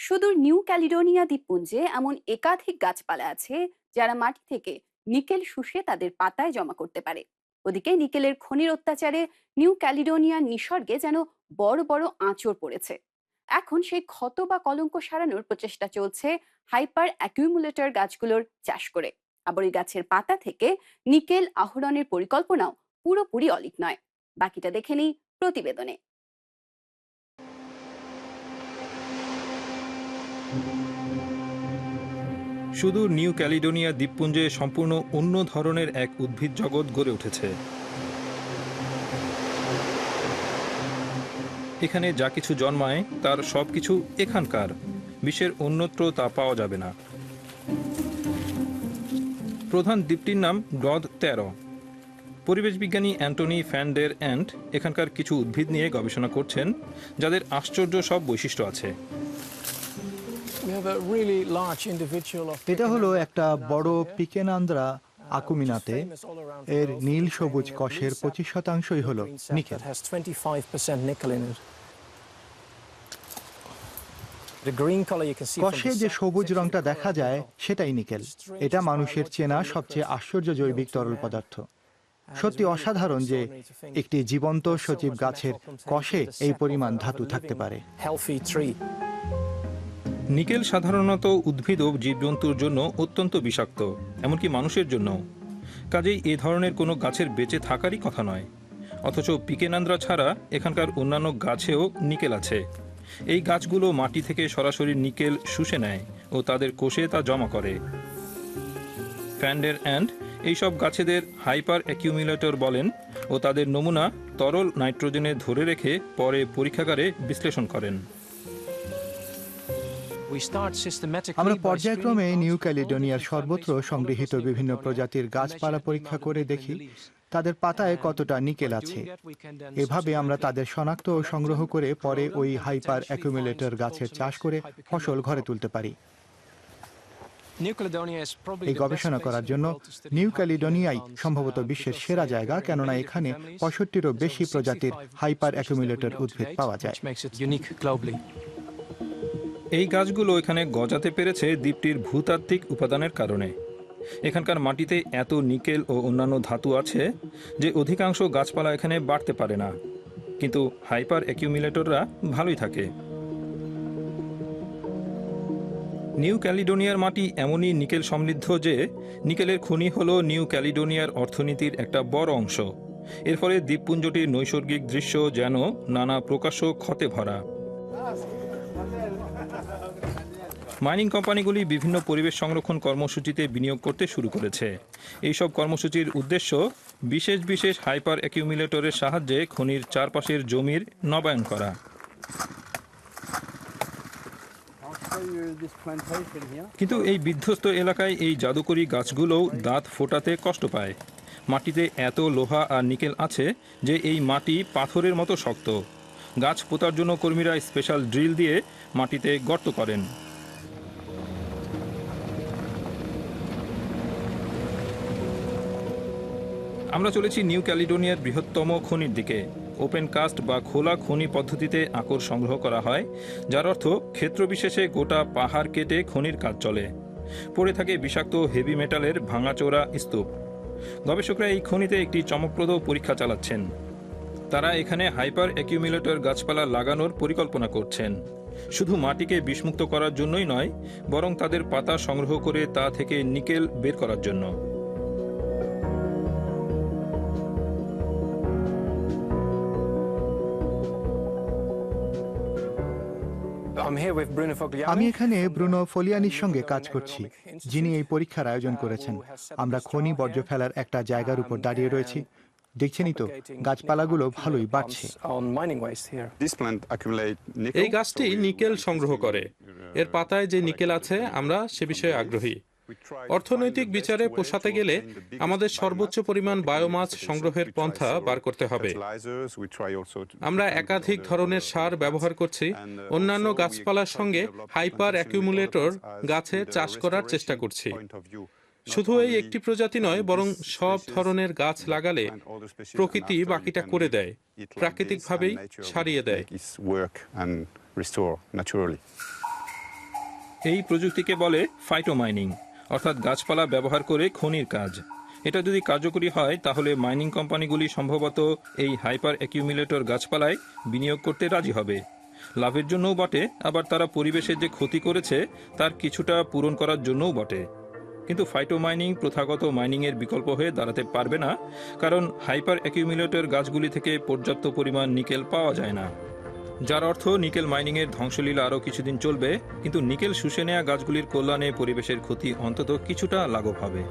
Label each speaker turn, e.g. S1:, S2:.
S1: সুদূর new Caledonia দ্বীপপুঞ্জে এমন একাধিক গাছপালা আছে যারা মাটি থেকে নিকেল শুষে তাদের পাতায় জমা করতে পারে। ওদিকে নিকেলের খনির অত্যাচারে নিউ ক্যালিডোনিয়ার নিসর্গে যেন বড় বড় আঁচড় পড়েছে। এখন সেই ক্ষত বা কলঙ্ক সারানোর প্রচেষ্টা চলছে হাইপার অ্যাকিউমুলেটর গাছগুলোর চাষ করে। আবার ওই গাছের পাতা থেকে নিকেল আহরণের পরিকল্পনাও পুরোপুরি অলিক নয়। বাকিটা দেখে নিই প্রতিবেদনে।
S2: শুধু নিউ ক্যালিডোনিয়া দ্বীপপুঞ্জে সম্পূর্ণ অন্য ধরনের এক উদ্ভিদ জগৎ গড়ে উঠেছে। এখানে যা কিছু জন্মায়, তার সব কিছু এখানকার। বিশ্বের অন্যত্র তা পাওয়া যাবে না। প্রধান দ্বীপটির নাম গ্রদ তেরো। পরিবেশ বিজ্ঞানী অ্যান্টনি ফ্যান্ডের অ্যান্ড এখানকার কিছু উদ্ভিদ নিয়ে গবেষণা করছেন, যাদের আশ্চর্য সব বৈশিষ্ট্য আছে।
S3: এটা হলো একটা বড় পিকেনান্দ্রা আকুমিনাতে। এর নীল সবুজ কষের পঁচিশ শতাংশই হলো নিকেল। কষে যে সবুজ রংটা দেখা যায় সেটাই নিকেল। এটা মানুষের চেনা সবচেয়ে আশ্চর্য জৈবিক তরল পদার্থ। সত্যি অসাধারণ যে একটি জীবন্ত সচিব গাছের কষে এই পরিমাণ ধাতু থাকতে পারে।
S2: নিকেল সাধারণত উদ্ভিদ ও জীবজন্তুর জন্য অত্যন্ত বিষাক্ত, এমনকি মানুষের জন্য কাজেই এ ধরনের কোনো গাছের বেঁচে থাকারই কথা নয়। অথচ পিকেনান্দ্রা ছাড়া এখানকার অন্যান্য গাছেও নিকেল আছে। এই গাছগুলো মাটি থেকে সরাসরি নিকেল শুষে নেয় ও তাদের কোষে তা জমা করে। ফ্যান্ডের অ্যান্ড এইসব গাছেদের হাইপার অ্যাকিউমিলেটর বলেন ও তাদের নমুনা তরল নাইট্রোজেনে ধরে রেখে পরে পরীক্ষাগারে বিশ্লেষণ করেন।
S3: আমরা পর্যায়ক্রমে নিউ ক্যালিডোনিয়ার সর্বত্র সংগৃহীত বিভিন্ন প্রজাতির গাছপালা পরীক্ষা করে দেখি তাদের পাতায় কতটা নিকেল আছে। এভাবে আমরা তাদের শনাক্ত ও সংগ্রহ করে পরে ওই হাইপার অ্যাকুমুলেটর গাছের চাষ করে ফসল ঘরে তুলতে পারি। এই গবেষণা করার জন্য নিউ ক্যালিডোনিয়াই সম্ভবত বিশ্বের সেরা জায়গা কেননা এখানে পঁয়ষট্টিরও বেশি প্রজাতির হাইপার অ্যাকুমুলেটর উদ্ভিদ পাওয়া যায়।
S2: এই গাছগুলো এখানে গজাতে পেরেছে দ্বীপটির ভূতাত্ত্বিক উপাদানের কারণে। এখানকার মাটিতে এত নিকেল ও অন্যান্য ধাতু আছে যে অধিকাংশ গাছপালা এখানে বাড়তে পারে না। কিন্তু হাইপার অ্যাকিউমুলেটররা ভালোই থাকে। নিউ ক্যালিডোনিয়ার মাটি এমনই নিকেল সমৃদ্ধ যে নিকেলের খনি হল নিউ ক্যালিডোনিয়ার অর্থনীতির একটা বড় অংশ। এর ফলে দ্বীপপুঞ্জটির নৈসর্গিক দৃশ্য যেন নানা প্রকাশ্য ক্ষতে ভরা। মাইনিং কোম্পানিগুলি বিভিন্ন পরিবেশ সংরক্ষণ কর্মসূচিতে বিনিয়োগ করতে শুরু করেছে। এইসব কর্মসূচির উদ্দেশ্য বিশেষ বিশেষ হাইপার অ্যাকিউমিলেটরের সাহায্যে খনির চারপাশের জমির নবায়ন করা। কিন্তু এই বিধ্বস্ত এলাকায় এই জাদুকরী গাছগুলোও দাঁত ফোটাতে কষ্ট পায়। মাটিতে এত লোহা আর নিকেল আছে যে এই মাটি পাথরের মতো শক্ত। গাছ পোতার জন্য কর্মীরা স্পেশাল ড্রিল দিয়ে মাটিতে গর্ত করেন। আমরা চলেছি নিউ ক্যালিডোনিয়ার বৃহত্তম খনির দিকে। ওপেন কাস্ট বা খোলা খনি পদ্ধতিতে আকর সংগ্রহ করা হয়, যার অর্থ ক্ষেত্র বিশেষে গোটা পাহাড় কেটে খনির কাজ চলে। পড়ে থাকে বিষাক্ত হেভি মেটালের ভাঙাচোরা স্তূপ। গবেষকরা এই খনিতে একটি চমকপ্রদ পরীক্ষা চালাচ্ছেন। তারা এখানে হাইপার অ্যাকিউমিলেটর গাছপালা লাগানোর পরিকল্পনা করছেন। শুধু মাটিকে বিষমুক্ত করার জন্যই নয়, বরং তাদের পাতা সংগ্রহ করে তা থেকে নিকেল বের করার জন্য।
S3: আমি এখানে ব্রুনো ফলিয়ানির সঙ্গে কাজ করছি যিনি এই পরীক্ষার আয়োজন করেছেন। আমরা খনি বর্জ্য ফেলার একটা জায়গার উপর দাঁড়িয়ে রয়েছি। দেখছেনই তো গাছপালাগুলো ভালোই বাড়ছে।
S4: এই গাছটি নিকেল সংগ্রহ করে। এর পাতায় যে নিকেল আছে আমরা সে বিষয়ে আগ্রহী। অর্থনৈতিক বিচারে পোষাতে গেলে আমাদের সর্বোচ্চ পরিমাণ বায়োমাস সংগ্রহের পন্থা বার করতে হবে। আমরা একাধিক ধরনের সার ব্যবহার করছি, অন্যান্য গাছপালার সঙ্গে হাইপার অ্যাকিউমুলেটর গাছে চাষ করার চেষ্টা করছি। শুধু এই একটি প্রজাতি নয়, বরং সব ধরনের গাছ লাগালে প্রকৃতি বাকিটা করে দেয়, প্রাকৃতিকভাবেই সারিয়ে দেয়।
S2: এই প্রযুক্তিকে বলে ফাইটোমাইনিং অর্থাৎ গাছপালা ব্যবহার করে খনির কাজ। এটা যদি কার্যকরী হয়, তাহলে মাইনিং কোম্পানিগুলি সম্ভবত এই হাইপার অ্যাকিউমিলেটর গাছপালায় বিনিয়োগ করতে রাজি হবে। লাভের জন্যও বটে, আবার তারা পরিবেশের যে ক্ষতি করেছে, তার কিছুটা পূরণ করার জন্যও বটে। কিন্তু ফাইটোমাইনিং প্রথাগত মাইনিংয়ের বিকল্প হয়ে দাঁড়াতে পারবে না, কারণ হাইপার অ্যাকিউমুলেটর গাছগুলি থেকে পর্যাপ্ত পরিমাণ নিকেল পাওয়া যায় না। যার অর্থ নিকেল মাইনিংয়ের ধ্বংসলীলা আরও কিছুদিন চলবে, কিন্তু নিকেল শুষে নেয়া গাছগুলির কল্যাণে পরিবেশের ক্ষতি অন্তত কিছুটা লাঘব হবে।